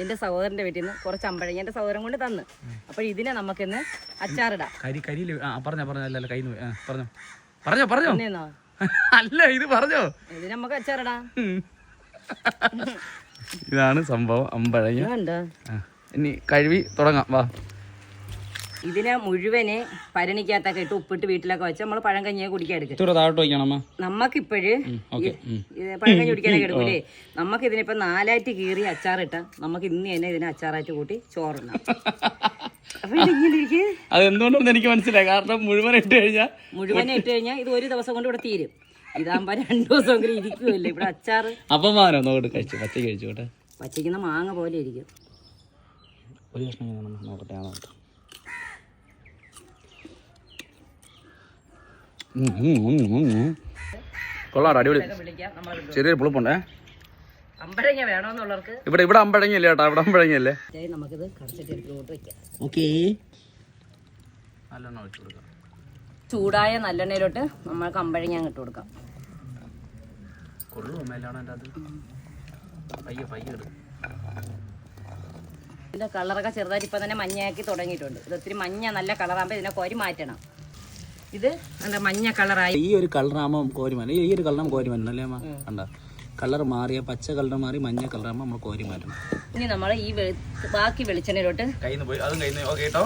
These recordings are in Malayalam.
എന്റെ സഹോദരന്റെ വീട്ടിൽ നിന്ന് കുറച്ച് അമ്പഴങ്ങ എന്റെ സഹോദരൻ കൊണ്ട് തന്ന്. അപ്പോൾ ഇതിനെ നമുക്കിന്ന് അച്ചാറിടാം. കരി കരിയിൽ പറഞ്ഞോ പറഞ്ഞോ അല്ല കൈ പറഞ്ഞോ. പറഞ്ഞോ പറഞ്ഞോ. അല്ല ഇത് പറഞ്ഞോ. ഇതിന് നമുക്ക് അച്ചാറിടാം. ഇതാണ് സംഭവം അമ്പഴങ്ങ ഇനി കഴുകി തുടങ്ങാം വാ. ഇതിനെ മുഴുവനെ പരണിക്കകത്തൊക്കെ ഇട്ട് ഉപ്പിട്ട് വീട്ടിലൊക്കെ വെച്ച് നമ്മൾ പഴം കഞ്ഞിയെ അമ്മ. നമുക്കിപ്പോഴ് പഴം കഞ്ഞി കുടിക്കാനൊക്കെ എടുക്കൂലേ? നമുക്ക് ഇതിനിപ്പോ നാലായിട്ട് കീറി അച്ചാറിട്ട. നമുക്ക് ഇന്ന് തന്നെ ഇതിനെ അച്ചാറായിട്ട് കൂട്ടി അപ്പൊ ഇരിക്ക്. അത് എന്തുകൊണ്ടെന്ന് എനിക്ക് മനസ്സിലായി. കാരണം മുഴുവൻ ഇട്ട് കഴിഞ്ഞാൽ മുഴുവനെ ഇട്ട് കഴിഞ്ഞാൽ ഇത് ഒരു ദിവസം കൊണ്ട് ഇവിടെ തീരും. ഇതാകുമ്പോ രണ്ടു ദിവസമെങ്കിലും ഇരിക്കുമല്ലേ ഇവിടെ അച്ചാറ്. നോക്കട്ടെ കഴിച്ചു പച്ചയ്ക്ക് കഴിച്ചു പച്ചയ്ക്കുന്ന മാങ്ങ പോലെ ഇരിക്കും. ഒരു കഷ്ണം നോക്കട്ടെ ആ നോക്കട്ടെ ഉം, ഉം, ഉം, ഉം, ഉം. കൊള്ളാം അടിപൊളി ചെറിയൊരു പുളിപ്പുണ്ടേ? അമ്പഴങ്ങ വേണമെന്നുള്ളവർക്ക് ഇവിടെ ഇവിടെ അമ്പഴങ്ങല്ലേ കേട്ടോ ഇവിടെ അമ്പഴങ്ങല്ലേ ദേ നമുക്കിത് കടച്ചിട്ട് എടുത്തോട്ട് വെക്കാം. ഓക്കേ. നല്ലെണ്ണ ഒഴിച്ചു കൊടുക്കാം. ചൂടായ നല്ലെണ്ണയിലോട്ട് നമ്മൾക്ക് അമ്പഴങ്ങ അങ്ങ് ഇട്ട് കൊടുക്കാം. കൊള്ളുമോ മേലാണ് എന്റെ അത്? പയ്യെ പയ്യെ ഇടും. ഇതിന്റെ കളറൊക്കെ ചെറുതായിട്ട് ഇപ്പൊ തന്നെ മഞ്ഞയാക്കി തുടങ്ങിയിട്ടുണ്ട്. ഇത് ഒത്തിരി മഞ്ഞ നല്ല കളറാകുമ്പോൾ ഇതിനെ കോരി മാറ്റണം. ഇത് എന്താ മഞ്ഞ കളറായി. ഈ ഒരു കളറാകുമ്പോൾ കോരിമാനം ഈ ഒരു കളറാകുമ്പോൾ കോരിമാനം അല്ലേ അമ്മ? കണ്ട? കളർ മാറിയ പച്ച കളർ മാറി മഞ്ഞ കളറാകുമ്പോൾ നമ്മൾ കോരി മാറ്റണം ഇനി നമ്മൾ ഈ ബാക്കി വെളിച്ചെണ്ണയിലോട്ട് കയ്യിൽ പോയി അതും കയ്യിൽ കേട്ടോ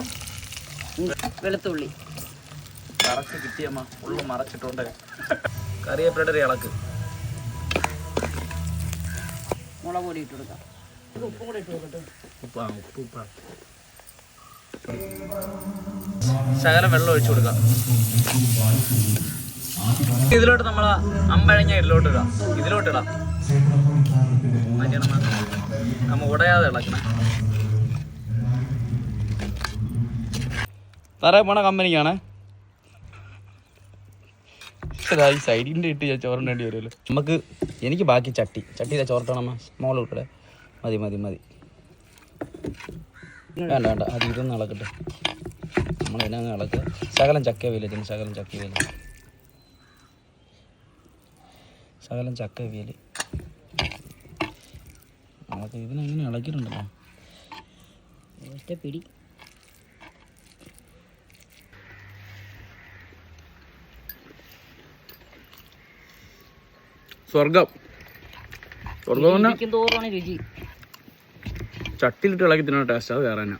വെളുത്തുള്ളി. മറച്ച് കിട്ടിയമ്മ ഉള്ളു മറച്ചിട്ടുണ്ട്. കറിവേപ്പിലയുടെ ഒരു ഇളക്ക്. മുളക് പൊടി ഇട്ട് കൊടുക്കാം. ഉപ്പ് കൂടെ ഇട്ട് കൊടുക്കട്ടെ ഉപ്പാ ഉപ്പ് ഉപ്പ്. ശകലം വെള്ളം ഒഴിച്ചു കൊടുക്കാം. ഇതിലോട്ട് നമ്മൾ അമ്പഴങ്ങ ഇതിലോട്ട് ഇടാം. ഇതിലോട്ട് ഇടാം. നമ്മൾ നമ്മ ഉടയാതെ ഇളക്കണം. തറ പോണ കമ്പനിക്കാണ്. സൈഡിന്റെ ഇട്ട് ഞാൻ ചോറണ്ടേണ്ടി വരുമല്ലോ നമുക്ക് എനിക്ക് ബാക്കി ചട്ടി. ചട്ടിയിലെ ചോറിട്ടണം മോൾ ഇട്ടേ മതി മതി മതി. വേണ്ട വേണ്ട. അത് ഇതൊന്ന് ഇളക്കട്ടെ. നമ്മൾ ഇതിനങ്ങ് ഇളക്കുക ശകലം ചക്ക വീലത്തിന് ശകലം ചക്ക വീൽ. ശകലം ചക്ക വീൽ. നമുക്ക് ഇതിനെങ്ങനെ ഇളക്കിയിട്ടുണ്ടല്ലോ. ഒറ്റ പിടി സ്വർഗം സ്വർഗം തോറാണ് രുചി. ചട്ടിയിലിട്ട് ഇളക്കി തിന്നുന്ന ടേസ്റ്റ് അത് വേറെ തന്നെ.